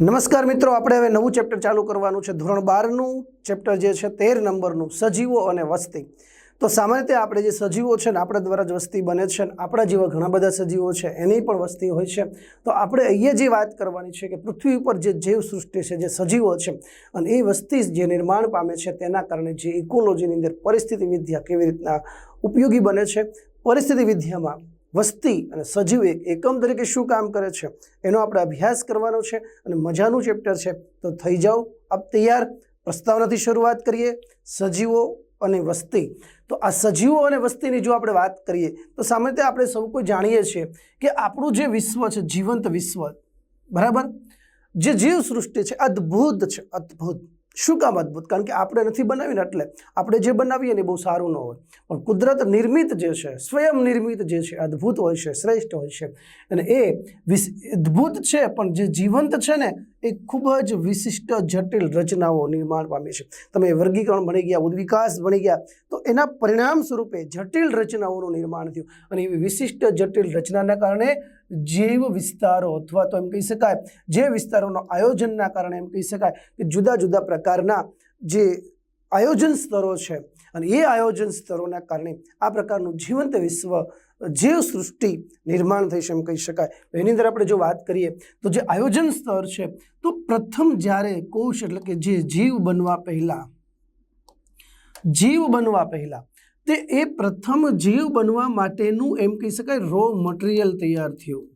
નમસ્કાર મિત્રો, આપણે હવે નવું ચેપ્ટર ચાલુ કરવાનું છે. ધોરણ બારનું ચેપ્ટર જે છે, તેર નંબરનું, સજીવો અને વસ્તી. તો સામાન્ય રીતે આપણે જે સજીવો છે ને, આપણા દ્વારા જ વસ્તી બને છે ને, આપણા જેવા ઘણા બધા સજીવો છે, એની પણ વસ્તી હોય છે. તો આપણે અહીંયા જે વાત કરવાની છે કે પૃથ્વી ઉપર જે જીવ સૃષ્ટિ છે, જે સજીવો છે અને એ વસ્તી જે નિર્માણ પામે છે, તેના કારણે જે ઇકોલોજીની અંદર પરિસ્થિતિ વિદ્યા કેવી રીતના ઉપયોગી બને છે, પરિસ્થિતિ વિદ્યામાં વસ્તી અને સજીવ એક એકમ તરીકે શું કામ કરે છે? એનો આપણે અભ્યાસ કરવાનો છે અને મજાનું ચેપ્ટર છે. તો થઈ જાઓ. આપ તૈયાર. પ્રસ્તાવનાથી શરૂઆત કરીએ. સજીવો અને વસ્તી. તો આ સજીવો અને વસ્તીની જો આપણે વાત કરીએ, તો સામાન્ય આપણે સૌ કોઈ જાણીએ છીએ કે આપણું જે વિશ્વ છે, જીવંત વિશ્વ, બરાબર? જે જીવ સૃષ્ટિ છે, અદ્ભુત છે, અદ્ભુત. શું કામ અદ્ભુત? કારણ કે આપણે નથી બનાવીને એટલે આપણે જે બનાવીએ ને બહુ સારું ન હોય. પણ કુદરત નિર્મિત જે છે, સ્વયં નિર્મિત જે છે, અદ્ભુત હોય છે, શ્રેષ્ઠ હોય છે. અને એ અદ્ભુત છે, પણ જે જીવંત છે ને, એ ખૂબ જ વિશિષ્ટ, જટિલ રચનાઓ નિર્માણ પામી છે. તમે વર્ગીકરણ ભણી ગયા, ઉદ્વિકાસ ભણી ગયા, તો એના પરિણામ સ્વરૂપે જટિલ રચનાઓનું નિર્માણ થયું. અને એવી વિશિષ્ટ, જટિલ રચનાના કારણે જૈવ વિસ્તારો અથવા તો એમ કહી શકાય, જે વિસ્તારોનો આયોજનના કારણે એમ કહી શકાય કે જુદા જુદા પ્રકારના જે આયોજન સ્તરો છે અને એ આયોજન સ્તરોના કારણે આ પ્રકારનું જીવંત વિશ્વ જીવ સૃષ્ટિ નિર્માણ થઈ છે એમ કહી શકાય. એની અંદર આપણે જો વાત કરીએ, તો જે આયોજન સ્તર છે, તો પ્રથમ જ્યારે કોષ એટલે કે જે જીવ બનવા પહેલાં, જીવ બનવા પહેલાં તે એ પ્રથમ જીવ બનવા માટેનું એમ કહી શકાય રો મટીરિયલ તૈયાર થયું.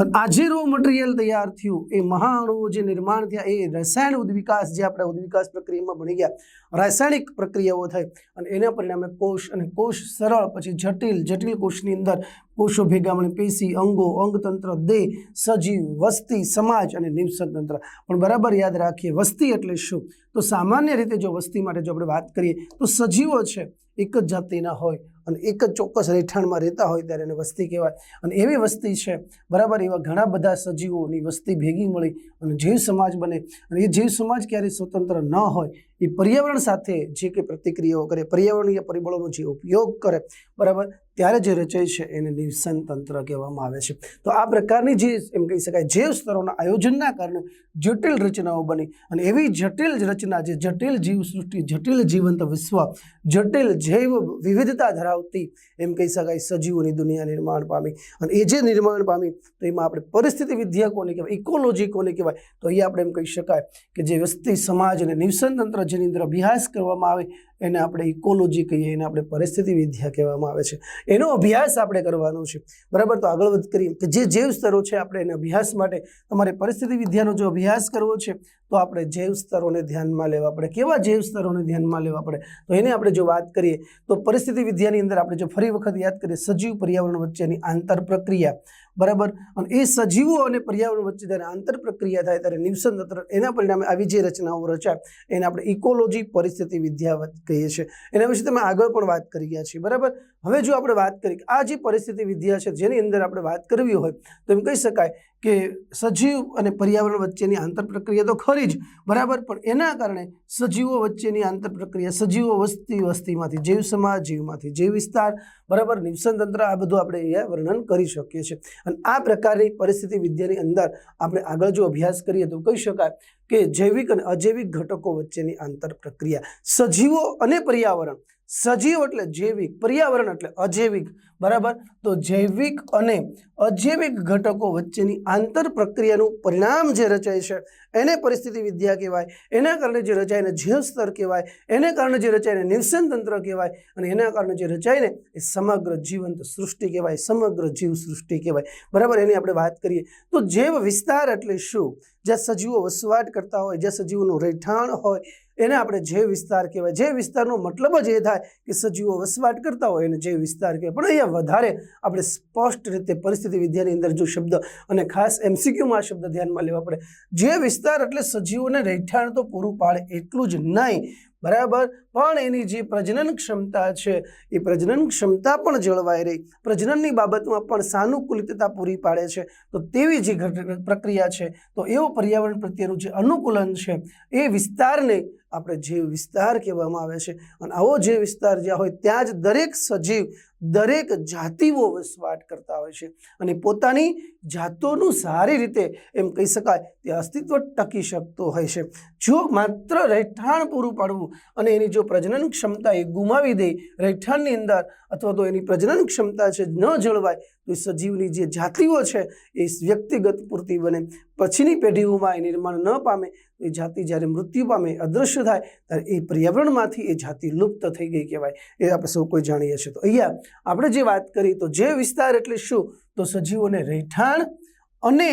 અને આજે રો મટીરિયલ તૈયાર થયું, એ મહાઅણુઓ જે નિર્માણ થયા, એ રસાયણ ઉદ્વિકાસ જે આપણે ઉદ્વિકાસ પ્રક્રિયામાં ભણી ગયા, રાસાયણિક પ્રક્રિયાઓ થઈ અને એના પરિણામે કોષ અને કોષ સરળ, પછી જટિલ જટિલ કોષની અંદર કોષો ભેગા મળે પેશી, અંગો, અંગતંત્ર, દેહ, સજીવ, વસ્તી, સમાજ અને નિવસન તંત્ર પણ બરાબર યાદ રાખીએ, વસ્તી એટલે શું? તો સામાન્ય રીતે જો વસ્તી માટે જો આપણે વાત કરીએ, તો સજીવો છે, એક જ જાતિના હોય. અને એક જ ચોક્કસ રહેઠાણમાં રહેતા હોય ત્યારે એને વસ્તી કહેવાય. અને એવી વસ્તી છે, બરાબર એવા ઘણા બધા સજીવોની વસ્તી ભેગી મળી અને જીવ સમાજ બને અને એ જીવ સમાજ ક્યારેય સ્વતંત્ર ન હોય, એ પર્યાવરણ સાથે જે કંઈ પ્રતિક્રિયાઓ કરે, પર્યાવરણીય પરિબળોનો જે ઉપયોગ કરે, બરાબર ત્યારે જે રચાય છે એને નિવસન તંત્ર કહેવામાં આવે છે. તો આ પ્રકારની જે એમ કહી શકાય જૈવ સ્તરોના આયોજનના કારણે જટિલ રચનાઓ બની અને એવી જટિલ રચના જે જટિલ જીવ સૃષ્ટિ જટિલ જીવંત વિશ્વ, જટિલ જૈવ વિવિધતા ધરાવતી એમ કહી શકાય સજીવોની દુનિયા નિર્માણ પામી અને એ જે નિર્માણ પામી તો એમાં આપણે પરિસ્થિતિ વિદ્યા કોને કહેવાય ઇકોલોજી કોને કહેવાય, તો એ આપણે એમ કહી શકાય કે જે વસ્તી સમાજ અને નિવસન તંત્ર જેની અંદર અભ્યાસ કરવામાં આવે એને આપણે ઇકોલોજી કહીએ, એને આપણે પરિસ્થિતિ વિદ્યા કહેવામાં આવે છે. એનો અભ્યાસ આપણે કરવાનો છે. બરાબર? તો આગળ વધ કરીએ કે જે જૈવ સ્તરો છે, આપણે એને અભ્યાસ માટે તમારે પરિસ્થિતિ વિદ્યાનો જો અભ્યાસ કરવો છે, તો આપણે જૈવ સ્તરોને ધ્યાનમાં લેવા પડે. કેવા જૈવ સ્તરોને ધ્યાનમાં લેવા પડે? તો એને આપણે જો વાત કરીએ, તો પરિસ્થિતિ વિદ્યાની અંદર આપણે જો ફરી વખત યાદ કરીએ, સજીવ પર્યાવરણ વચ્ચેની આંતર પ્રક્રિયા. બરાબર? અને એ સજીવો અને પર્યાવરણ વચ્ચે જ્યારે આંતર પ્રક્રિયા થાય ત્યારે નિવસન તંત્ર એના પરિણામે આવી જે રચનાઓ રચાય, એને આપણે ઇકોલોજી પરિસ્થિતિ વિદ્યા કહીએ છીએ. એના વિશે તમે આગળ પણ વાત કરી ગયા છીએ, બરાબર? હવે જો આપણે વાત કરી આ જે પરિસ્થિતિ વિદ્યા છે જેની અંદર આપણે વાત કરવી હોય, તો એમ કહી શકાય કે સજીવ અને પર્યાવરણ વચ્ચેની આંતર પ્રક્રિયા તો ખરી જ, બરાબર? પણ એના કારણે સજીવો વચ્ચેની આંતર પ્રક્રિયા, સજીવો વસ્તી વસ્તીમાંથી, જૈવ સમાજ, જીવમાંથી, જૈવ વિસ્તાર, બરાબર? નિવસન તંત્ર, આ બધું આપણે અહીંયા વર્ણન કરી શકીએ છીએ. અને આ પ્રકારની પરિસ્થિતિ વિદ્યાની અંદર આપણે આગળ જો અભ્યાસ કરીએ તો કહી શકાય કે જૈવિક અને અજૈવિક ઘટકો વચ્ચેની આંતર પ્રક્રિયા, સજીવો અને પર્યાવરણ સજીવ એટલે જૈવિક, પર્યાવરણ એટલે અજૈવિક, બરાબર? તો જૈવિક અને અજૈવિક ઘટકો વચ્ચેની આંતર પ્રક્રિયાનું પરિણામ જે રચાય છે, એને પરિસ્થિતિ વિદ્યા કહેવાય, એના કારણે જે રચાયને જીવસ્તર જીવ સ્તર કહેવાય, એને કારણે જે રચાયને નિવસન તંત્ર કહેવાય અને એના કારણે જે રચાયને એ સમગ્ર જીવંત સૃષ્ટિ કહેવાય, સમગ્ર જીવ સૃષ્ટિ કહેવાય. બરાબર? એની આપણે વાત કરીએ. તો જૈવ વિસ્તાર એટલે શું? જ્યાં સજીવો વસવાટ કરતા હોય, જ્યાં સજીવોનું રહેઠાણ હોય એને આપણે જે વિસ્તાર કહેવાય, જે વિસ્તારનો મતલબ જ એ થાય કે સજીવો વસવાટ કરતા હોય એને જે વિસ્તાર કહેવાય. પણ અહીંયા વધારે આપણે સ્પષ્ટ રીતે પરિસ્થિતિ વિદ્યાની અંદર જો શબ્દ અને ખાસ એમસીક્યુમાં આ શબ્દ ધ્યાનમાં લેવા પડે. જે વિસ્તાર એટલે સજીવોને રહેઠાણ તો પૂરું પાડે એટલું જ નહીં બરાબર? પણ એની જે પ્રજનન ક્ષમતા છે, એ પ્રજનન ક્ષમતા પણ જળવાઈ રહી. પ્રજનનની બાબતમાં પણ સાનુકૂલિતતા પૂરી પાડે છે. તો તેવી જે પ્રક્રિયા છે, તો એવું પર્યાવરણ પ્રત્યેનું જે અનુકૂલન છે, એ વિસ્તારને આપણે જે વિસ્તાર કહેવામાં આવે છે, અને આવો જે વિસ્તાર જ્યાં હોય ત્યાં જ દરેક સજીવ દરેક જાતિઓ વસવાટ કરતા હોય છે. અને પોતાની જાતોનું સારી રીતે એમ કહી શકાય તે અસ્તિત્વ ટકી શકતો હોય છે. જો માત્ર રહેઠાણ પૂરું પાડવું અને એની જો પ્રજનન ક્ષમતા એ ગુમાવી દે, રહેઠાણની અંદર અથવા તો એની પ્રજનન ક્ષમતા છે ન જળવાય તો સજીવની જે જાતિઓ છે એ વ્યક્તિગત પૂરતી બને. પછીની પેઢીઓમાં એ નિર્માણ ન પામે, એ જાતિ જ્યારે મૃત્યુ પામે અદૃશ્ય થાય, ત્યારે એ પર્યાવરણમાંથી એ જાતિ લુપ્ત થઈ ગઈ કહેવાય. એ આપણે સૌ કોઈ જાણીએ છીએ. તો અહીંયા આપણે જે વાત કરી, તો જે વિસ્તાર એટલે શું? તો સજીવોને રહેઠાણ અને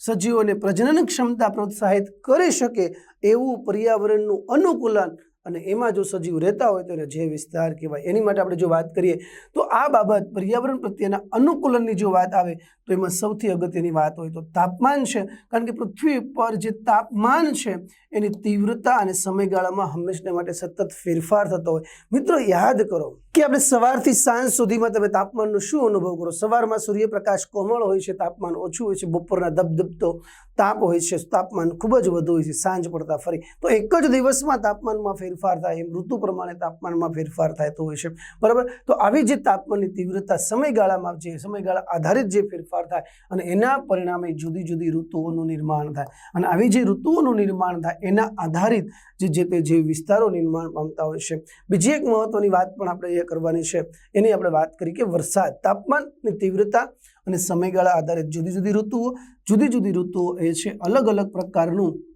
સજીવોને પ્રજનન ક્ષમતા પ્રોત્સાહિત કરી શકે એવું પર્યાવરણનું અનુકૂલન અને એમાં જો સજીવ રહેતા હોય તો એને જે વિસ્તાર કહેવાય. એની માટે આપણે જો વાત કરીએ તો આ બાબત પર્યાવરણ પ્રત્યેના અનુકૂલનની જો વાત આવે તો એમાં સૌથી અગત્યની વાત હોય તો તાપમાન છે. કારણ કે પૃથ્વી પર જે તાપમાન છે એની તીવ્રતા અને સમયગાળામાં હંમેશને માટે સતત ફેરફાર થતો હોય. મિત્રો, યાદ કરો કે આપણે સવારથી સાંજ સુધીમાં તમે તાપમાનનો શું અનુભવ કરો? સવારમાં સૂર્યપ્રકાશ કોમળ હોય છે, તાપમાન ઓછું હોય છે, બપોરના ધબધબતો તાપ હોય છે, તાપમાન ખૂબ જ વધુ હોય છે, સાંજ પડતા ફરી. તો એક જ દિવસમાં તાપમાનમાં ફેરફાર થાય એમ ઋતુ પ્રમાણે તાપમાનમાં ફેરફાર થતો હોય છે. બરાબર? તો આવી જે તાપમાનની તીવ્રતા સમયગાળામાં જે, સમયગાળા આધારિત જે ફેરફાર થાય અને એના પરિણામે જુદી જુદી ઋતુઓનું નિર્માણ થાય અને આવી જે ઋતુઓનું નિર્માણ થાય એના આધારિત જે જે તે જે વિસ્તારો નિર્માણ પામતા હોય છે. બીજી એક મહત્વની વાત પણ આપણે એ કરવાની છે. એની આપણે વાત કરી કે વરસાદ. તાપમાનની તીવ્રતા અને સમયગાળા આધારિત જુદી જુદી ઋતુઓ, જુદી જુદી ઋતુઓ એ છે અલગ અલગ પ્રકારનું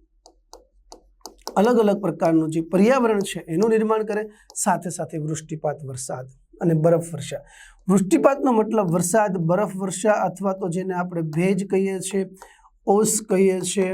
અલગ અલગ પ્રકારનું જે પર્યાવરણ છે એનું નિર્માણ કરે, સાથે સાથે વૃષ્ટિપાત વરસાદ અને બરફ વર્ષા. વૃષ્ટિપાતનો મતલબ વરસાદ, બરફ વર્ષા અથવા તો જેને આપણે ભેજ કહીએ છીએ, ઓસ કહીએ છીએ,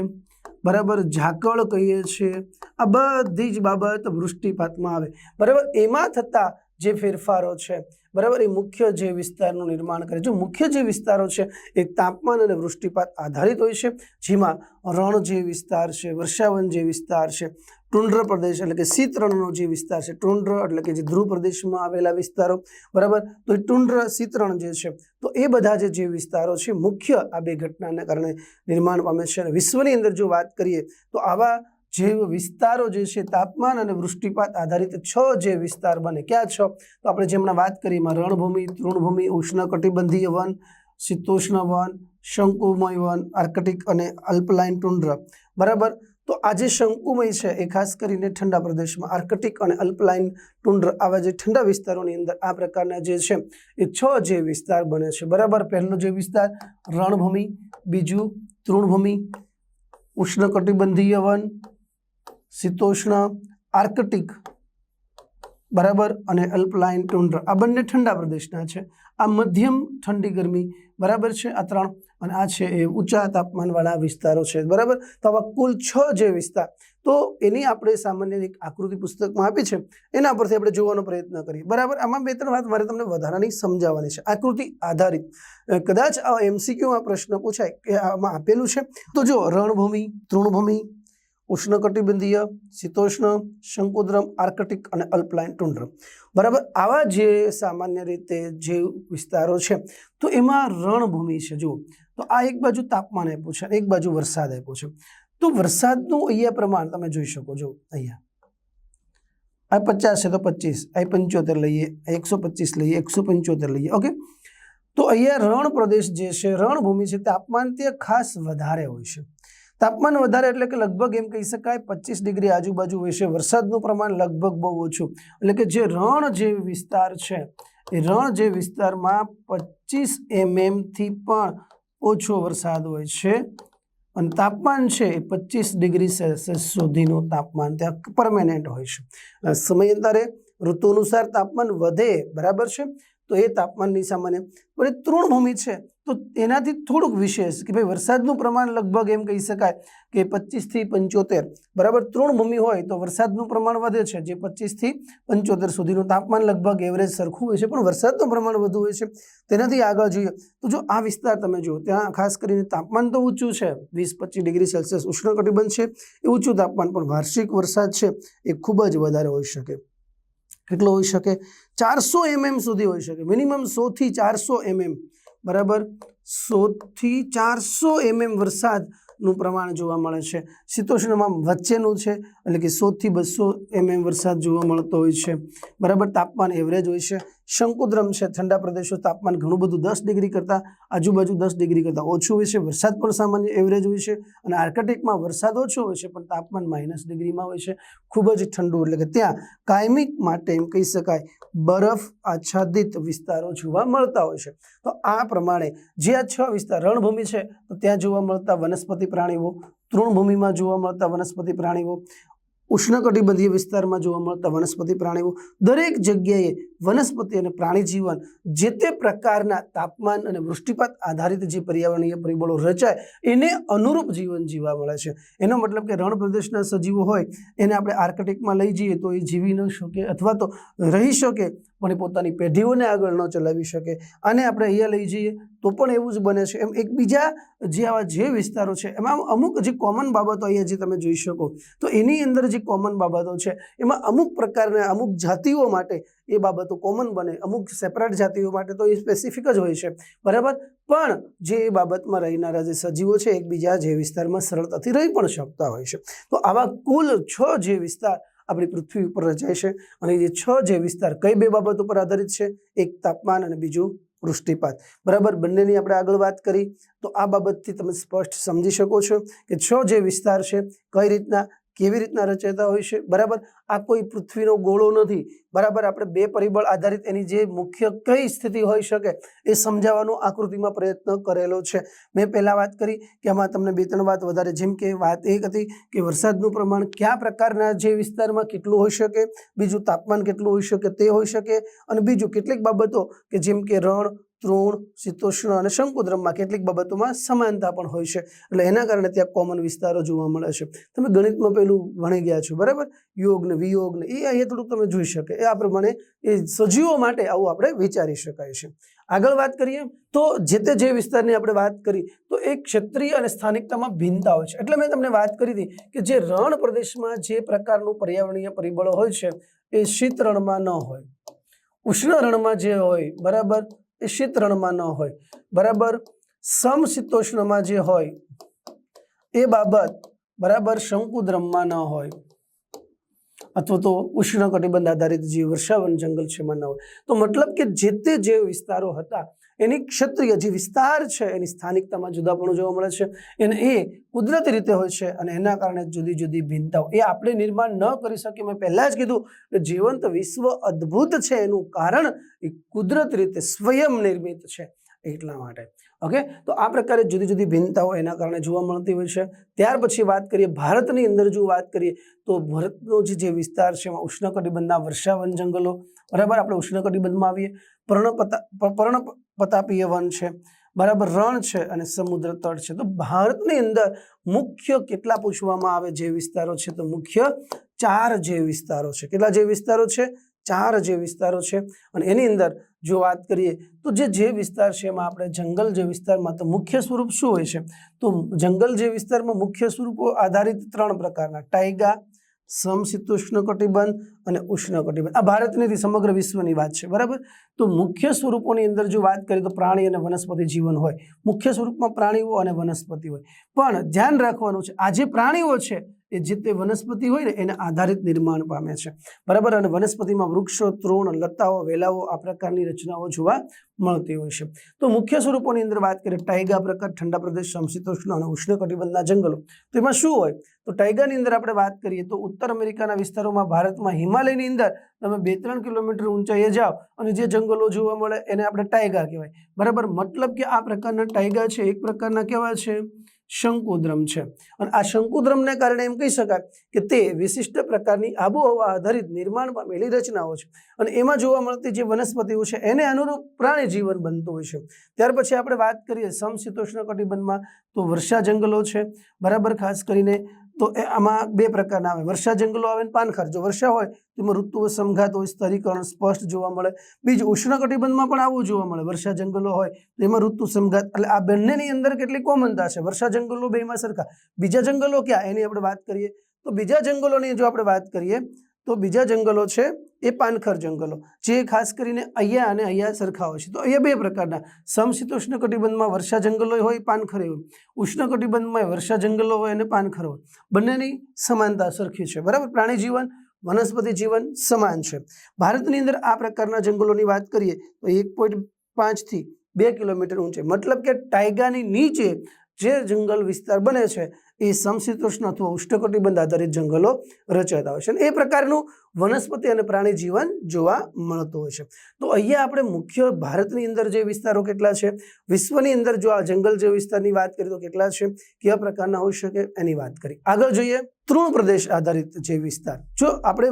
બરાબર ઝાકળ કહીએ છીએ, આ બધી જ બાબત વૃષ્ટિપાતમાં આવે. બરાબર, એમાં થતા જે ફેરફારો છે બરાબર? એ મુખ્ય જે વિસ્તારનું નિર્માણ કરે જો મુખ્ય જે વિસ્તારો છે, એ તાપમાન અને વૃષ્ટિપાત આધારિત હોય છે. જેમાં રણ જે વિસ્તાર છે, વર્ષાવન જે વિસ્તાર છે, ટુંડ્ર પ્રદેશ એટલે કે શીતરણનો જે વિસ્તાર છે, ટુંડ્ર એટલે કે જે ધ્રુવ પ્રદેશમાં આવેલા વિસ્તારો, બરાબર? તો એ ટુંડ્ર શીતરણ જે છે, તો એ બધા જે જે વિસ્તારો છે, મુખ્ય આ બે ઘટનાને કારણે નિર્માણ પામે છે. અને વિશ્વની અંદર જો વાત કરીએ, તો આવા જે વિસ્તારો જે છે, તાપમાન અને વૃષ્ટિપાત આધારિત છ જે વિસ્તાર બને, ક્યાં છ? તો આપણે જેમણે વાત કરી એમાં રણભૂમિ, તૃણભૂમિ, ઉષ્ણકટિબંધીય વન, શીતોષ્ણ વન, શંકુમય વન, આર્કટિક અને અલ્પલાઇન ટુંડ્ર. બરાબર? તો આ જે શંકુમય છે, એ ખાસ કરીને ઠંડા પ્રદેશમાં આર્કટિક અને અલ્પલાઇન ટુંડ્ર આવા જે ઠંડા વિસ્તારોની અંદર આ પ્રકારના જે છે, એ છ જે વિસ્તાર બને છે. બરાબર? પહેલો જે વિસ્તાર, રણભૂમિ, બીજું તૃણભૂમિ, ઉષ્ણકટિબંધીય વન શીતોષ્ણ, આર્કટિક, બરાબર, અને અલ્પલાઇન ટુંડ્ર. આ બંને ઠંડા પ્રદેશના છે. આ મધ્યમ ઠંડી ગરમી બરાબર છે, આ ત્રણ, અને આ છે એ ઊંચા તાપમાનવાળા વિસ્તારો છે, બરાબર? તો આવા કુલ છ જે વિસ્તાર, તો એની આપણે સામાન્ય એક આકૃતિ પુસ્તકમાં આપી છે. એના પરથી આપણે જોવાનો પ્રયત્ન કરીએ. બરાબર? આમાં બે ત્રણ વાત મારે તમને વધારાની સમજાવવાની છે. આકૃતિ આધારિત. કદાચ આ એમસીક્યુમાં પ્રશ્ન પૂછાય કે આમાં આપેલું છે. તો જો રણભૂમિ, તૃણભૂમિ ઉષ્ણકટિબંધીય શીતોષ્ણ, શંકુદ્રમ, આર્કટિક અને અલ્પલાઇન ટુંડ્ર બરાબર, આવા જે સામાન્ય રીતે જે વિસ્તારો છે, તો એમાં રણભૂમિ છે. જુઓ, તો આ એક બાજુ તાપમાન આપ્યું છે એક બાજુ વરસાદ આપ્યો છે. તો વરસાદનું અહીંયા પ્રમાણ તમે જોઈ શકો છો અહીંયા. આ પચાસ છે તો પચીસ, આ પંચોતેર લઈએ એકસો પચીસ લઈએ, એકસો પંચોતેર લઈએ, ઓકે? તો અહીંયા રણ પ્રદેશ જે છે, રણભૂમિ છે, તાપમાન ત્યાં ખાસ વધારે હોય છે. તાપમાન વધારે એટલે કે લગભગ એમ કહી શકાય પચીસ ડિગ્રી આજુબાજુ હોય છે વરસાદનું પ્રમાણ લગભગ બહુ ઓછું. એટલે કે જે રણ જે વિસ્તાર છે, એ રણ જે વિસ્તારમાં પચીસ એમએમથી પણ ઓછો વરસાદ હોય છે અને તાપમાન છે એ પચીસ ડિગ્રી સેલ્સિયસ સુધીનું તાપમાન ત્યાં પરમેનન્ટ હોય છે. સમયાંતરે ઋતુ અનુસાર તાપમાન વધે, બરાબર છે? તો એ તાપમાનની સામાન્ય પણ એ તૃણભૂમિ છે, તો એનાથી થોડુંક વિશેષ કે ભાઈ વરસાદનું પ્રમાણ લગભગ એમ કહી શકાય કે પચીસથી પંચોતેર. બરાબર તૃણભૂમિ હોય તો વરસાદનું પ્રમાણ વધે છે, જે પચીસથી પંચોતેર સુધીનું તાપમાન લગભગ એવરેજ સરખું હોય છે, પણ વરસાદનું પ્રમાણ વધુ હોય છે. તેનાથી આગળ જોઈએ તો જો આ વિસ્તાર તમે જુઓ, ત્યાં ખાસ કરીને તાપમાન તો ઊંચું છે, વીસ પચીસ ડિગ્રી સેલ્સિયસ ઉષ્ણકટિબંધ છે. એ ઊંચું તાપમાન પણ વાર્ષિક વરસાદ છે, એ ખૂબ જ વધારે હોઈ શકે. કેટલો હોઈ શકે? ચારસો એમએમ સુધી હોઈ શકે. મિનિમમ સોથી ચારસો એમએમ. બરાબર? સોથી ચારસો એમએમ વરસાદનું પ્રમાણ જોવા મળે છે. શીતોષ્ણમાં વચ્ચેનું છે, એટલે કે સોથી બસો એમએમ વરસાદ જોવા મળતો હોય છે. બરાબર? તાપમાન એવરેજ હોય છે. શંકુદ્રમ છે, ઠંડા પ્રદેશો તાપમાન ઘણું બધું દસ ડિગ્રી કરતાં આજુબાજુ દસ ડિગ્રી કરતાં ઓછું હોય છે. વરસાદ પણ સામાન્ય એવરેજ હોય છે અને આર્કટિકમાં વરસાદ ઓછો હોય છે, પણ તાપમાન માઇનસ ડિગ્રીમાં હોય છે. ખૂબ જ ઠંડુ, એટલે કે ત્યાં કાયમિક માટે એમ કહી શકાય, બરફ આચ્છાદિત વિસ્તારો જોવા મળતા હોય છે. તો આ પ્રમાણે જે આ છ વિસ્તાર રણભૂમિ છે, તો ત્યાં જોવા મળતા વનસ્પતિ પ્રાણીઓ, તૃણભૂમિમાં જોવા મળતા વનસ્પતિ પ્રાણીઓ ઉષ્ણકટિબંધીય વિસ્તારમાં જોવા મળતા વનસ્પતિ પ્રાણીઓ દરેક જગ્યાએ વનસ્પતિ અને પ્રાણી જીવન જે તે પ્રકારના તાપમાન અને વૃષ્ટિપાત આધારિત જે પર્યાવરણીય પરિબળો રચાય, એને અનુરૂપ જીવન જીવવા મળે છે. એનો મતલબ કે રણ પ્રદેશના સજીવો હોય, એને આપણે આર્કટિકમાં લઈ જઈએ તો એ જીવી ન શકે અથવા તો રહી શકે, પણ પોતાની પેઢીઓને આગળ ન ચલાવી શકે. અને આપણે અહીંયા લઈ જઈએ તો પણ એવું જ બને છે. એમ એકબીજા જે આવા જે વિસ્તારો છે, એમાં અમુક જે કોમન બાબતો અહીંયા જે તમે જોઈ શકો, તો એની અંદર જે કોમન બાબતો છે, એમાં અમુક પ્રકારના અમુક જાતિઓ માટે એ બાબતો કોમન બને. અમુક સેપરેટ જાતિઓ માટે તો એ સ્પેસિફિક જ હોય છે. બરાબર? પણ જે એ બાબતમાં રહેનારા જે સજીવો છે, એકબીજા જે વિસ્તારમાં સરળતાથી રહી પણ શકતા હોય છે. તો આવા કુલ છ જે વિસ્તાર આપણી પૃથ્વી ઉપર રચાય છે અને જે છ જે વિસ્તાર કઈ બે બાબત ઉપર આધારિત છે? એક તાપમાન અને બીજું વૃષ્ટિપાત બરાબર? બંનેની આપણે આગળ વાત કરી. તો આ બાબતથી તમે સ્પષ્ટ સમજી શકો છો કે છ જે વિસ્તાર છે, કઈ રીતના કેવી રીતના રચાતા હોય છે? બરાબર? આ કોઈ પૃથ્વીનો ગોળો નથી. બરાબર? આપણે બે પરિબળ આધારિત એની જે મુખ્ય કઈ સ્થિતિ હોઈ શકે એ સમજાવવાનો આકૃતિમાં પ્રયત્ન કરેલો છે. મેં પહેલાં વાત કરી કે આમાં તમને બે ત્રણ વાત વધારે. જેમ કે વાત એ હતી કે વરસાદનું પ્રમાણ કયા પ્રકારના જે વિસ્તારમાં કેટલું હોઈ શકે, બીજું તાપમાન કેટલું હોઈ શકે તે હોઈ શકે, અને બીજું કેટલીક બાબતો કે જેમ કે રણ તૃણ, શીતોષ્ણ અને શંકુદ્રમમાં કેટલીક બાબતોમાં સમાનતા પણ હોય છે. એટલે એના કારણે ત્યાં કોમન વિસ્તારો જોવા મળે છે. તમે ગણિતમાં પેલું ભણી ગયા છો, બરાબર? યોગ ને વિયોગ ને એ અહીંયા થોડુંક તમે જોઈ શકે. એ આ પ્રમાણે એ સજીવો માટે આવું આપણે વિચારી શકાય છે. આગળ વાત કરીએ, તો જે તે જે વિસ્તારની આપણે વાત કરી, તો એ ક્ષેત્રીય અને સ્થાનિકતામાં ભિન્નતા હોય છે. એટલે મેં તમને વાત કરી હતી કે જે રણ પ્રદેશમાં જે પ્રકારનું પર્યાવરણીય પરિબળો હોય છે, એ શીત રણમાં ન હોય. ઉષ્ણ રણમાં જે હોય, બરાબર? એ શીતરણમાં ન હોય. બરાબર? સમશીતોષ્ણમાં જે હોય, એ બાબત બરાબર શંકુદ્રમમાં ન હોય. અથવા તો ઉષ્ણ કટિબંધ આધારિત જે વર્ષાવન જંગલ છે એમાં ન હોય. તો મતલબ કે જે તે જે વિસ્તારો હતા એની ક્ષત્રિય જે વિસ્તાર છે, એની સ્થાનિકતામાં જુદાપણું જોવા મળે છે. અને એ કુદરતી રીતે હોય છે અને એના કારણે જુદી જુદી ભિન્નતાઓ. એ આપણે નિર્માણ ન કરી શકીએ. મેં પહેલાં જ કીધું કે જીવંત વિશ્વ અદ્ભુત છે. એનું કારણ એ કુદરતી રીતે સ્વયં નિર્મિત છે એટલા માટે. ઓકે? તો આ પ્રકારે જુદી જુદી ભિન્નતાઓ એના કારણે જોવા મળતી હોય છે. ત્યાર પછી વાત કરીએ ભારતની અંદર જો વાત કરીએ તો ભારતનો જે વિસ્તાર છે, એમાં ઉષ્ણકટિબંધના વર્ષાવન જંગલો બરાબર? આપણે ઉષ્ણકટિબંધમાં આવીએ. પર્ણપતા પર્ણપતાપીય વન છે. બરાબર? રણ છે અને સમુદ્ર તટ છે. તો ભારતની અંદર મુખ્ય કેટલા પૂછવામાં આવે જે વિસ્તારો છે? તો મુખ્ય ચાર જે વિસ્તારો છે. કેટલા જે વિસ્તારો છે? ચાર જે વિસ્તારો છે. અને એની અંદર જો વાત કરીએ, તો જે જે વિસ્તાર છે એમાં આપણે જંગલ જે વિસ્તારમાં, તો મુખ્ય સ્વરૂપ શું હોય છે? તો જંગલ જે વિસ્તારમાં મુખ્ય સ્વરૂપો આધારિત ત્રણ પ્રકારના. ટાઈગા સમશીતોષ્ણ કટિબંધ અને ઉષ્ણ કટિબંધ. આ ભારતની નથી સમગ્ર વિશ્વની વાત છે, બરાબર? તો મુખ્ય સ્વરૂપોની અંદર જો વાત કરીએ તો પ્રાણી અને વનસ્પતિ જીવન હોય. મુખ્ય સ્વરૂપમાં પ્રાણીઓ અને વનસ્પતિ હોય. પણ ધ્યાન રાખવાનું છે, આ જે પ્રાણીઓ છે એ જે તે વનસ્પતિ હોય ને, એને આધારિત નિર્માણ પામે છે. બરાબર? અને વનસ્પતિમાં વૃક્ષો, તૃણ, લતાઓ, વેલાઓ આ પ્રકારની રચનાઓ જોવા મળતી હોય છે. તો મુખ્ય સ્વરૂપોની અંદર વાત કરીએ ટાઈગા પ્રકાર ઠંડા પ્રદેશ, સમશીતોષ્ણ અને ઉષ્ણકટિબંધના જંગલો. તો એમાં શું હોય? તો ટાઈગાની અંદર આપણે વાત કરીએ તો ઉત્તર અમેરિકાના વિસ્તારોમાં ભારતમાં હિમાલયની અંદર તમે બે ત્રણ કિલોમીટર ઊંચાઈએ જાઓ અને જે જંગલો જોવા મળે એને આપણે ટાઈગા કહેવાય. બરાબર? મતલબ કે આ પ્રકારના ટાઈગા છે, એક પ્રકારના કેવા છે? શંકુદ્રમ છે. અને આ શંકુદ્રમને કારણે એમ કહી શકાય કે તે વિશિષ્ટ પ્રકારની આબોહવા આધારિત નિર્માણ પામેલી રચનાઓ છે. અને એમાં જોવા મળતી જે વનસ્પતિઓ છે, એને અનુરૂપ પ્રાણી જીવન બનતું હોય છે. ત્યાર પછી આપણે વાત કરીએ સમશીતોષ્ણ કટિબંધમાં, તો વર્ષા જંગલો છે. બરાબર ખાસ કરીને તો એ આમાં બે પ્રકારના આવે. વર્ષા જંગલો આવે ને પાનખર. જો વર્ષા હોય તો એમાં ઋતુઓ સમઘાત હોય સ્તરીકરણ સ્પષ્ટ જોવા મળે. બીજું ઉષ્ણકટિબંધમાં પણ આવું જોવા મળે. વર્ષા જંગલો હોય તો એમાં ઋતુ સમઘાત એટલે આ બંનેની અંદર કેટલી કોમનતા છે? વર્ષા જંગલો બેમાં સરખા. બીજા જંગલો ક્યાં? એની આપણે વાત કરીએ તો બીજા જંગલોની જો આપણે વાત કરીએ તો બીજા જંગલો છે, એ પાનખર જંગલો, જે ખાસ કરીને અહીંયા અને અહીંયા સરખા હોય છે. તો અહીંયા બે પ્રકારના સમશીતોષ્ણ કટિબંધમાં વર્ષા જંગલો હોય, પાનખર હોય ઉષ્ણ કટિબંધમાં વર્ષા જંગલો હોય અને પાનખર હોય. બંનેની સમાનતા સરખી છે. બરાબર? પ્રાણી જીવન, વનસ્પતિ જીવન સમાન છે. ભારતની અંદર આ પ્રકારના જંગલોની વાત કરીએ, તો એક પોઈન્ટ પાંચથી બે કિલોમીટર ઊંચે. મતલબ કે ટાઈગાની નીચે જે જંગલ વિસ્તાર બને છે એ સમશીતોષ્ણ અથવા ઉષ્ણકટિબંધ આધારિત જંગલો રચાતા હોય છે. એ પ્રકારનું વનસ્પતિ અને પ્રાણી જીવન જોવા મળતું હોય છે. તો અહીંયા આપણે મુખ્ય ભારતની અંદર જે વિસ્તારો કેટલા છે, વિશ્વની અંદર જો આ જંગલ જે વિસ્તારની વાત કરીએ તો કેટલા છે કેવા પ્રકારના હોઈ શકે એની વાત કરી. આગળ જોઈએ, તૃણ પ્રદેશ આધારિત જે વિસ્તાર. જો આપણે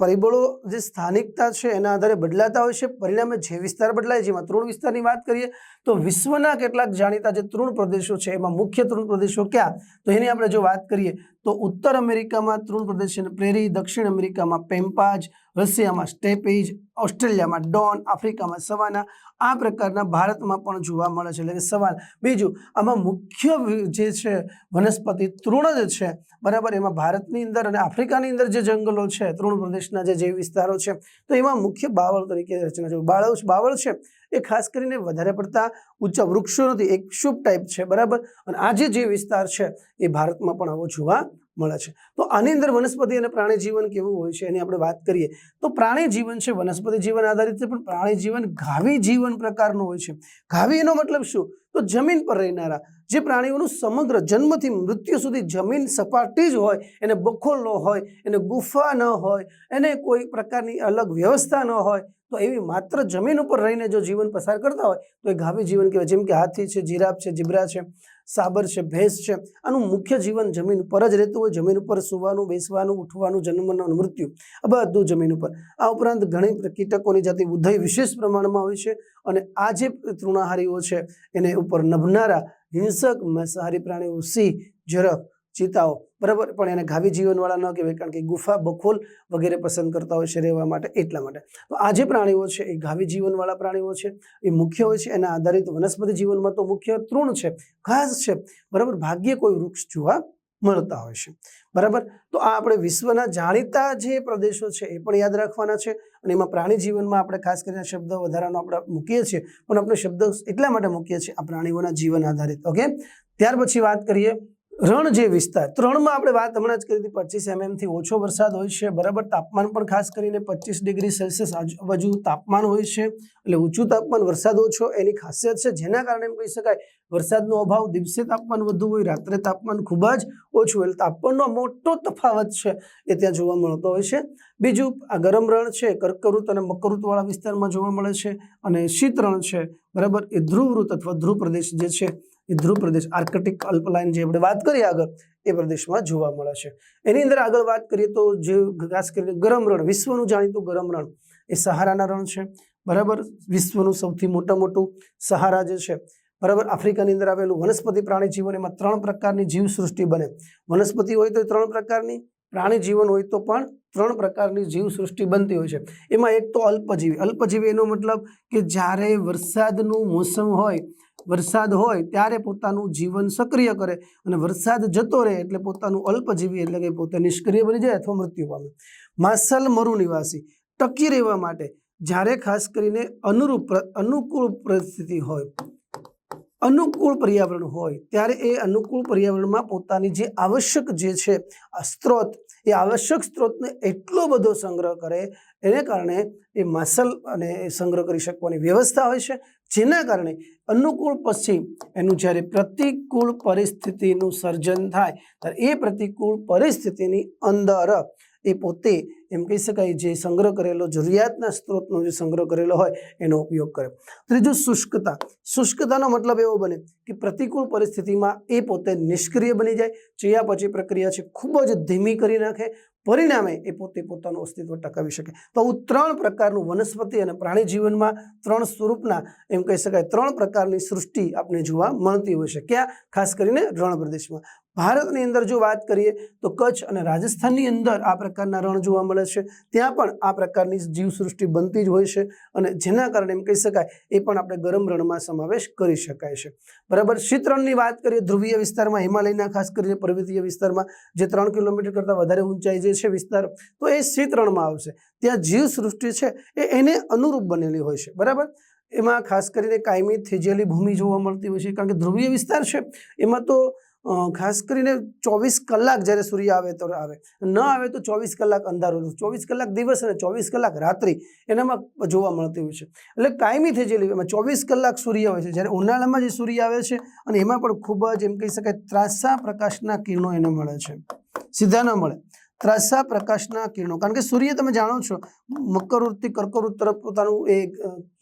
પરિબળો જે સ્થાનિકતા છે એના આધારે બદલાતા હોય છે, પરિણામે જે વિસ્તાર બદલાય છે એમાં તૃણ વિસ્તારની વાત કરીએ, તો વિશ્વના કેટલાક જાણીતા જે તૃણ પ્રદેશો છે, એમાં મુખ્ય તૃણ પ્રદેશો ક્યાં? તો એની આપણે જો વાત કરીએ તો ઉત્તર અમેરિકામાં તૃણ પ્રદેશ છે પ્રેરી, દક્ષિણ અમેરિકામાં પેમ્પાજ, રશિયામાં સ્ટેપેજ, ઓસ્ટ્રેલિયામાં ડોન, આફ્રિકામાં સવાના. આ પ્રકારના ભારતમાં પણ જોવા મળે છે. એટલે કે સવાલ. બીજું, આમાં મુખ્ય જે છે, વનસ્પતિ તૃણ જ છે. બરાબર? એમાં ભારતની અંદર અને આફ્રિકાની અંદર જે જંગલો છે, તૃણ પ્રદેશના જે જે વિસ્તારો છે, તો એમાં મુખ્ય બાવળ તરીકે રચના છે. બાવળ બાવળ છે. એ ખાસ કરીને વધારે પડતા ઊંચા વૃક્ષો નથી એક શુભ ટાઈપ છે, બરાબર? અને આજે જે વિસ્તાર છે, એ ભારતમાં પણ આવો જોવા મળે છે. તો આની અંદર વનસ્પતિ અને પ્રાણી જીવન કેવું હોય છે એની આપણે વાત કરીએ, તો પ્રાણી જીવન છે વનસ્પતિ જીવન આધારિત છે, પણ પ્રાણી જીવન ઘાવી જીવન પ્રકારનું હોય છે. ઘાવી એનો મતલબ શું? તો જમીન પર રહેનારા, જે પ્રાણીઓનું સમગ્ર જન્મથી મૃત્યુ સુધી જમીન સપાટી જ હોય, એને બખોલ ન હોય, એને ગુફા ન હોય, એને કોઈ પ્રકારની અલગ વ્યવસ્થા ન હોય, તો એવી માત્ર જમીન ઉપર રહીને જો જીવન પસાર કરતા હોય, તો એ ઘાવી જીવન કહેવાય. જેમ કે હાથી છે, જીરાફ છે, જીબ્રા છે સાબર છે, ભેંસ છે, આનું મુખ્ય જીવન જમીન ઉપર જ રહેતું હોય. જમીન ઉપર સુવાનું, બેસવાનું, ઉઠવાનું, જન્મનું મૃત્યુ, આ બધું જમીન ઉપર. આ ઉપરાંત ઘણી કીટકોની જાતિ ઉદય વિશેષ પ્રમાણમાં હોય છે અને આ જે તૃણાહારીઓ છે, એને ઉપર નભનારા હિંસક માંસાહારી પ્રાણીઓ સિંહ ઝરખ ચિતાઓ. બરાબર? પણ એને ઘાવી જીવનવાળા ન કહેવાય, કારણ કે ગુફા, બખોલ વગેરે પસંદ કરતા હોય છે રહેવા માટે એટલા માટે. તો આ જે પ્રાણીઓ છે, એ ઘાવી જીવનવાળા પ્રાણીઓ છે. એ મુખ્ય હોય છે, એના આધારિત વનસ્પતિ જીવનમાં તો મુખ્ય તૃણ છે, ઘાસ છે. બરાબર? ભાગ્યે કોઈ વૃક્ષ જોવા મળતા હોય છે. બરાબર? તો આ આપણે વિશ્વના જાણીતા જે પ્રદેશો છે, એ પણ યાદ રાખવાના છે. અને એમાં પ્રાણી જીવનમાં આપણે ખાસ કરીને શબ્દ વધારાનો આપણે મૂકીએ છીએ. પણ આપણે શબ્દ એટલા માટે મૂકીએ છીએ આ પ્રાણીઓના જીવન આધારિત. ઓકે? ત્યાર પછી વાત કરીએ રણ જે વિસ્તાર ત્રણમાં આપણે વાત હમણાં જ કરી હતી, પચીસથી ઓછો વરસાદ હોય છે, બરાબર? તાપમાન પણ ખાસ કરીને પચીસ ડિગ્રી સેલ્સિયસ આજુબાજુ તાપમાન હોય છે, એટલે ઊંચું તાપમાન વરસાદ ઓછો એની ખાસિયત છે, જેના કારણે એમ કહી શકાય, વરસાદનો અભાવ દિવસે તાપમાન વધુ હોય, રાત્રે તાપમાન ખૂબ જ ઓછું એટલે તાપમાનનો મોટો તફાવત છે, એ ત્યાં જોવા મળતો હોય છે. બીજું, આ ગરમ રણ છે, કર્કવૃત અને મકરૃતવાળા વિસ્તારમાં જોવા મળે છે, અને શીત રણ છે, બરાબર? એ ધ્રુવવૃત અથવા ધ્રુવ પ્રદેશ જે છે એ ધ્રુવ પ્રદેશ આર્કટિક અલ્પલાઇન જે આપણે વાત કરી આગળ, એ પ્રદેશમાં જોવા મળે છે. એની અંદર આગળ વાત કરીએ તો જે ખાસ કરીને ગરમ રણ, વિશ્વનું જાણીતું ગરમ રણ, એ સહારાના રણ છે. બરાબર? વિશ્વનું સૌથી મોટા મોટું સહારા જે છે. બરાબર? આફ્રિકાની અંદર આવેલું વનસ્પતિ પ્રાણી જીવન, એમાં ત્રણ પ્રકારની જીવસૃષ્ટિ બને. વનસ્પતિ હોય તો ત્રણ પ્રકારની, પ્રાણી જીવન હોય તો પણ ત્રણ પ્રકારની જીવસૃષ્ટિ બનતી હોય છે. એમાં એક તો અલ્પજીવી. અલ્પજીવી એનો મતલબ કે જ્યારે વરસાદનું મોસમ હોય વરસાદ હોય ત્યારે પોતાનું જીવન સક્રિય કરે અને વરસાદ જતો રહે એટલે પોતાનું અલ્પજીવી એટલે કે પોતે નિષ્ક્રિય બની જાય અથવા મૃત્યુ પામે. માસલ મરુ નિવાસી. ટકી રહેવા માટે જ્યારે ખાસ કરીને અનુરૂપ અનુકૂળ પરિસ્થિતિ હોય અનુકૂળ પર્યાવરણ હોય, ત્યારે એ અનુકૂળ પર્યાવરણમાં પોતાની જે આવશ્યક જે છે સ્ત્રોત, એ આવશ્યક સ્ત્રોતને એટલો બધો સંગ્રહ કરે, એને કારણે એ માસલ અને એ સંગ્રહ કરી શકવાની વ્યવસ્થા હોય છે, જેના કારણે અનુકૂળ પછી એનું જ્યારે પ્રતિકૂળ પરિસ્થિતિનું સર્જન થાય, ત્યારે એ પ્રતિકૂળ પરિસ્થિતિની અંદર એ પોતે એમ કહી શકાય જે સંગ્રહ કરેલો, જરૂરિયાતના સ્ત્રોતનો જે સંગ્રહ કરેલો હોય એનો ઉપયોગ કરે. ત્રીજું શુષ્કતા. શુષ્કતાનો મતલબ એવો બને કે પ્રતિકૂળ પરિસ્થિતિમાં એ પોતે નિષ્ક્રિય બની જાય ચયા પછી પ્રક્રિયા છે ખૂબ જ ધીમી કરી નાખે, પરિણામે એ પોતે પોતાનું અસ્તિત્વ ટકાવી શકે. તો આવું ત્રણ પ્રકારનું વનસ્પતિ અને પ્રાણી જીવનમાં ત્રણ સ્વરૂપના એમ કહી શકાય ત્રણ પ્રકારની સૃષ્ટિ આપણે જોવા મળતી હોય છે. ક્યાં? ખાસ કરીને રણ પ્રદેશમાં ભારતની અંદર જો વાત કરીએ તો કચ્છ અને રાજસ્થાનની અંદર આ પ્રકારના રણ જોવા મળે છે. ત્યાં પણ આ પ્રકારની જીવસૃષ્ટિ બનતી જ હોય છે અને જેના કારણે એમ કહી શકાય એ પણ આપણે ગરમ રણમાં સમાવેશ કરી શકાય છે. બરાબર શીતરણની વાત કરીએ, ધ્રુવીય વિસ્તારમાં, હિમાલયના ખાસ કરીને પર્વતીય વિસ્તારમાં, જે ત્રણ કિલોમીટર કરતાં વધારે ઊંચાઈ જે છે વિસ્તાર, તો એ શીતરણમાં આવશે. ત્યાં જીવસૃષ્ટિ છે એ એને અનુરૂપ બનેલી હોય છે. બરાબર? એમાં ખાસ કરીને કાયમી થેજેલી ભૂમિ જોવા મળતી હોય છે કારણ કે ધ્રુવીય વિસ્તાર છે. એમાં તો ખાસ કરીને ચોવીસ કલાક જ્યારે સૂર્ય આવે તો આવે. ન આવે તો ચોવીસ કલાક અંધારું ચોવીસ કલાક દિવસ અને ચોવીસ કલાક રાત્રિ એનામાં જોવા મળતી હોય છે. એટલે કાયમી થઈ જેલી એમાં ચોવીસ કલાક સૂર્ય હોય છે. જ્યારે ઉનાળામાં જે સૂર્ય આવે છે અને એમાં પણ ખૂબ જ એમ કહી શકાય ત્રાસા પ્રકાશના કિરણો એને મળે છે. સીધા ન મળે. ત્રાસા પ્રકાશના કિરણો. કારણ કે સૂર્ય તમે જાણો છો મકરવૃત્તિ કર્કવૃત્ત તરફ પોતાનું એ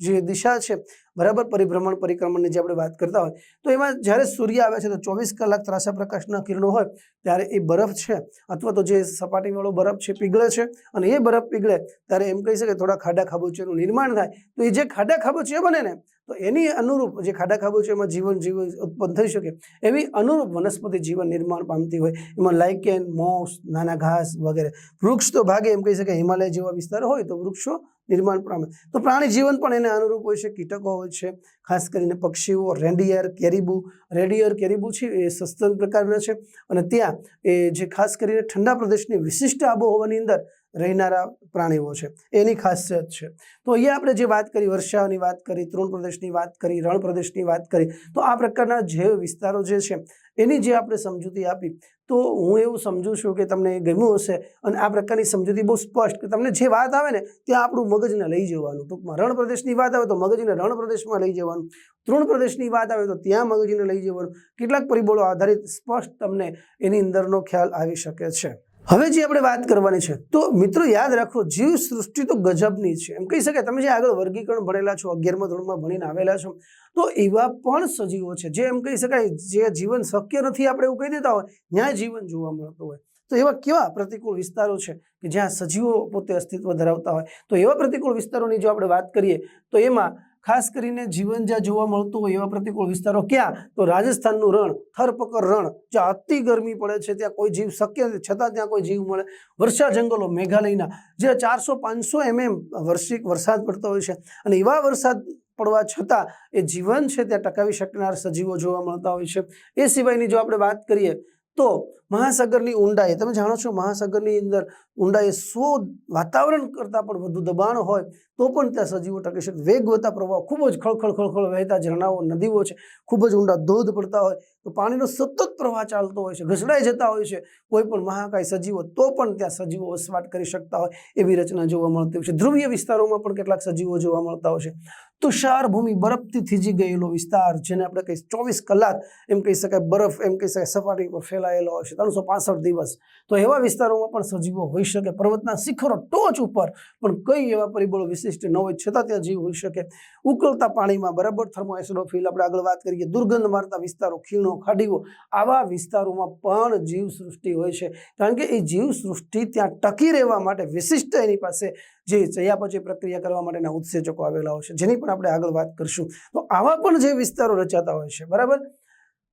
જે દિશા છે, બરાબર પરિભ્રમણ, પરિક્રમણની જે આપણે વાત કરતા હોય, તો એમાં જ્યારે સૂર્ય આવે છે, તો ચોવીસ કલાક ત્રાસા પ્રકાશના કિરણો હોય, ત્યારે એ બરફ છે, અથવા તો જે સપાટીવાળો બરફ છે, પીગળે છે, અને એ બરફ પીગળે, ત્યારે એમ કહી શકે થોડા ખાડા ખાબોચિયાનું નિર્માણ થાય. તો એ જે ખાડા ખાબોચિયા બને ને તો એની અનુરૂપ જે ખાડા એમાં જીવન જીવન ઉત્પન્ન થઈ શકે. એવી અનુરૂપ વનસ્પતિ જીવન નિર્માણ પામતી હોય. એમાં લાઇકેન મોસ નાના ઘાસ વગેરે. વૃક્ષ તો ભાગે, એમ કહી શકાય. હિમાલય જેવા વિસ્તાર હોય તો વૃક્ષો નિર્માણ પામે. તો પ્રાણી જીવન પણ એને અનુરૂપ હોય છે. કીટકો હોય છે. ખાસ કરીને પક્ષીઓ રેન્ડિયર કેરીબુ રેડિયર કેરીબુ છે, એ સસ્તન પ્રકારના છે. અને ત્યાં એ જે ખાસ કરીને ઠંડા પ્રદેશની વિશિષ્ટ આબોહવાની અંદર રહેનારા પ્રાણીઓ છે. એની ખાસિયત છે. તો અહીંયા આપણે જે વાત કરી વર્ષાની વાત કરી, તૃણ પ્રદેશની વાત કરી, રણ પ્રદેશની વાત કરી, તો આ પ્રકારના જે વિસ્તારો જે છે, એની જે આપણે સમજૂતી આપી, તો હું એવું સમજુ છું કે તમને ગમ્યું હશે અને આ પ્રકારની સમજૂતી બહુ સ્પષ્ટ કે તમને જે વાત આવે ને, ત્યાં આપણું મગજને લઈ જવાનું. ટૂંકમાં રણ પ્રદેશની વાત આવે તો મગજને રણ પ્રદેશમાં લઈ જવાનું. તૃણ પ્રદેશની વાત આવે તો ત્યાં મગજને લઈ જવાનું. કેટલાક પરિબળો આધારિત સ્પષ્ટ તમને એની અંદરનો ખ્યાલ આવી શકે છે. હવે જે આપણે વાત કરવાની છે, તો મિત્રો યાદ રાખો જીવ સૃષ્ટિ તો ગજબની છે. એમ કહી શકાય, તમે જે આગળ વર્ગીકરણ ભણેલા છો, અગિયારમા ધોરણમાં ભણીને આવેલા છો, તો એવા પણ સજીવો છે. જે એમ કહી શકાય, જે જીવન શક્ય નથી આપણે એવું કહી દેતા હોય, ત્યાં જીવન જોવા મળતું હોય. તો એવા કેવા પ્રતિકૂળ વિસ્તારો છે કે જ્યાં સજીવો પોતે અસ્તિત્વ ધરાવતા હોય? તો એવા પ્રતિકૂળ વિસ્તારોની જો આપણે વાત કરીએ, તો એમાં ખાસ કરીને જીવન જ્યાં જોવા મળતું હોય એવા પ્રતિકૂળ વિસ્તારો ક્યાં? તો રાજસ્થાનનું રણ થરપકર રણ, જ્યાં અતિ ગરમી પડે છે, ત્યાં કોઈ જીવ શક્ય નથી. છતાં ત્યાં કોઈ જીવ મળે. વર્ષા જંગલો, મેઘાલયના જે ચારસો પાંચસો એમએમ વર્ષિક વરસાદ પડતો હોય છે. અને એવા વરસાદ પડવા છતાં એ જીવન છે, ત્યાં ટકાવી શકનાર સજીવો જોવા મળતા હોય છે. એ સિવાયની જો આપણે વાત કરીએ, તો મહાસાગરની ઊંડાઈ, તમે જાણો છો મહાસાગરની અંદર ઊંડાઈ સો વાતાવરણ કરતાં પણ વધુ દબાણ હોય, તો પણ ત્યાં સજીવો ટકી શકે વેગવતા પ્રવાહ ખૂબ જ ખળખળ ખળખળ વહેતા ઝરણાઓ, નદીઓ છે, ખૂબ જ ઊંડા ધોધ પડતા હોય, તો પાણીનો સતત પ્રવાહ ચાલતો હોય છે, ઘસડાઈ જતા હોય છે. કોઈ પણ મહાકાય સજીવો તો પણ ત્યાં સજીવો વસવાટ કરી શકતા હોય એવી રચના જોવા મળતી હોય છે. ધ્રુવીય વિસ્તારોમાં પણ કેટલાક સજીવો જોવા મળતા હોય છે. તુષાર ભૂમિ બરફથી થીજી ગયેલો વિસ્તાર, જેને આપણે કહીએ ચોવીસ કલાક એમ કહી શકાય, બરફ એમ કહી શકાય, સપાટી પર ફેલાયેલો હોય છે. ત્રણસો પાસઠ દિવસ. તો એવા વિસ્તારોમાં પણ સજીવો હોઈ શકે. પર્વતના શિખરો ટોચ ઉપર પણ કઈ એવા પરિબળો વિશિષ્ટ ન હોય, છતાં ત્યાં જીવ હોઈ શકે. ઉકળતા પાણીમાં બરાબર થર્મોએસિડોફિલ આપણે આગળ વાત કરીએ. દુર્ગંધ મારતા વિસ્તારો, ખીણો, ખાડીઓ, આવા વિસ્તારોમાં પણ જીવ સૃષ્ટિ હોય છે. કારણ કે એ જીવ સૃષ્ટિ ત્યાં ટકી રહેવા માટે વિશિષ્ટ એની પાસે જે ચયાપચય પ્રક્રિયા કરવા માટેના ઉત્સેચકો આવેલા હોય છે. જેની પણ આપણે આગળ વાત કરશું. તો આવા પણ જે વિસ્તારો રચાતા હોય છે, બરાબર?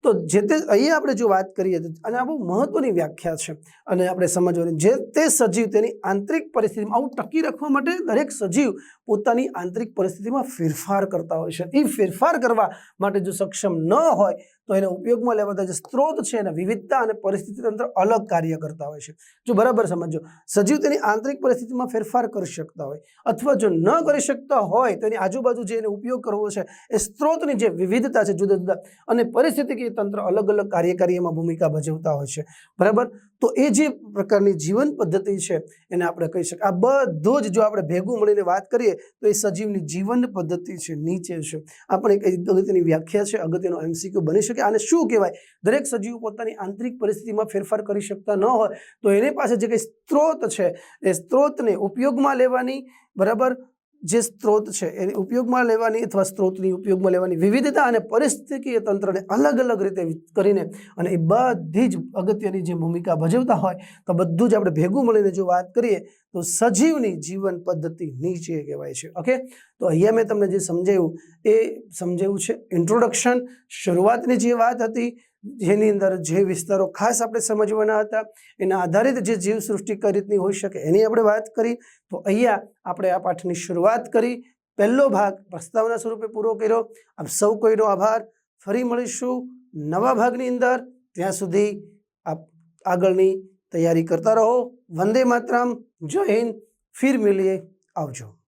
તો જે તે અહીંયા આપણે જો વાત કરીએ અને આ બહુ મહત્વની વ્યાખ્યા છે અને આપણે સમજવાની જે તે સજીવ તેની આંતરિક પરિસ્થિતિમાં આવું ટકી રાખવા માટે દરેક સજીવ પોતાની આંતરિક પરિસ્થિતિમાં ફેરફાર કરતા હોય છે. એ ફેરફાર કરવા માટે જો સક્ષમ ન હોય તો એને ઉપયોગમાં લેવાતા જે સ્ત્રોત છે એના વિવિધતા અને પરિસ્થિતિ તંત્ર અલગ કાર્ય કરતા હોય છે. જો બરાબર સમજો, સજીવ તેની આંતરિક પરિસ્થિતિમાં ફેરફાર કરી શકતા હોય અથવા જો ન કરી શકતા હોય તો એની આજુબાજુ જે એને ઉપયોગ કરવો છે એ સ્ત્રોતની જે વિવિધતા છે જુદા જુદા અને પરિસ્થિતિકીય તંત્ર અલગ અલગ કાર્યકારી એમાં ભૂમિકા ભજવતા હોય છે. બરાબર? તો એ જે પ્રકારની જીવન પદ્ધતિ છે, એને આપણે કહી શકીએ આ બધું જ જો આપણે ભેગું મળીને વાત કરીએ, તો એ સજીવની જીવન પદ્ધતિ છે, નીચે છે. આપણે એક અગત્યની વ્યાખ્યા છે, અગત્યનો એમસીક્યુ બની શકે. આને શું કહેવાય? દરેક સજીવ પોતાની આંતરિક પરિસ્થિતિમાં ફેરફાર કરી શકતા ન હોય, તો એની પાસે જે કંઈ સ્ત્રોત છે, એ સ્ત્રોતને ઉપયોગમાં લેવાની, બરાબર? જે સ્ત્રોત છે, એને ઉપયોગમાં લેવાની અથવા સ્ત્રોતની ઉપયોગમાં લેવાની વિવિધતા અને પરિસ્થિતિકીય તંત્રને અલગ અલગ રીતે કરીને અને એ બધી જ અગત્યની જે ભૂમિકા ભજવતા હોય, તો બધું જ આપણે ભેગું મળીને જો વાત કરીએ, તો સજીવની જીવન પદ્ધતિ નીચે કહેવાય છે. ઓકે તો અહીંયા મેં તમને જે સમજાવ્યું એ સમજાવ્યું છે ઇન્ટ્રોડક્શન શરૂઆતની જે વાત હતી જેની અંદર જે વિસ્તારો ખાસ આપણે સમજવાના હતા, એના આધારિત જે જીવસૃષ્ટિ કઈ રીતની હોઈ શકે એની આપણે વાત કરી. તો અહીંયા આપણે આ પાઠની શરૂઆત કરી. પહેલો ભાગ પ્રસ્તાવના સ્વરૂપે પૂરો કર્યો. આપ સૌ કોઈનો આભાર. ફરી મળીશું નવા ભાગની અંદર. ત્યાં સુધી આપ આગળની તૈયારી કરતા રહો. વંદે માતરમ. જય હિન્દ. ફિર મિલીએ. આવજો.